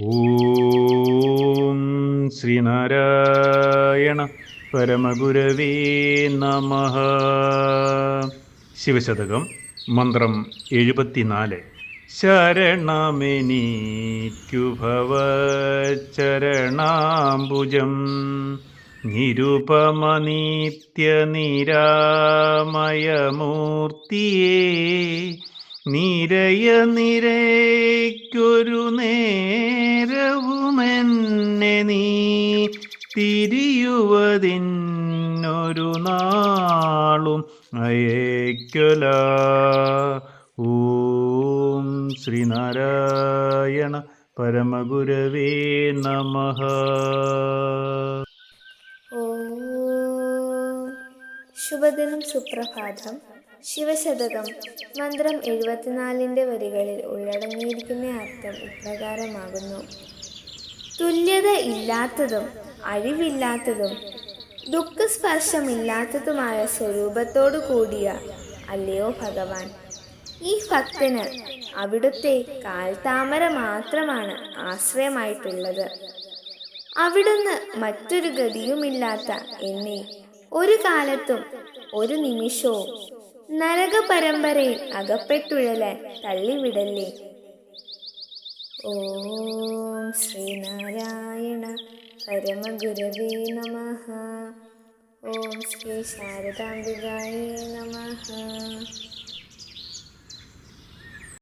ഓം ശ്രീനാരായണ പരമഗുരവേ നമ. ശിവശതകം മന്ത്രം എഴുപത്തിനാല്. ശരണമെനിക്കു ഭവചരണാംബുജം നിരുപമനിത്യനിരാമയമൂർത്തിയേ. നിരയ നിരയ്ക്കൊരു നേരവുമെന്നെ നീ തിരിയുവതിന്നൊരു നാളും അയക്കല. ഓം ശ്രീനാരായണ പരമഗുരവേ നമ. ശുഭദിനം സുപ്രഭാതം. ശിവശതകം മന്ത്രം എഴുപത്തിനാലിന്റെ വരികളിൽ ഉള്ളടങ്ങിയിരിക്കുന്ന അർത്ഥം ഇപ്രകാരമാകുന്നു. തുല്യത ഇല്ലാത്തതും അഴിവില്ലാത്തതും ദുഃഖസ്പർശമില്ലാത്തതുമായ സ്വരൂപത്തോടു കൂടിയ അല്ലയോ ഭഗവാൻ? ഈ ഭക്തന് അവിടുത്തെ കാൽത്താമര മാത്രമാണ് ആശ്രയമായിട്ടുള്ളത്. അവിടുന്ന് മറ്റൊരു ഗതിയുമില്ലാത്ത എന്നെ ഒരു കാലത്തും ഒരു നിമിഷവും നരക പരമ്പരയിൽ അകപ്പെട്ടുഴലാൻ തള്ളിവിടല്ലേ? ഓം ശ്രീനാരായണ പരമഗുരവേ നമ. ഓം ശ്രീ ശാരദാംബികായേ നമ.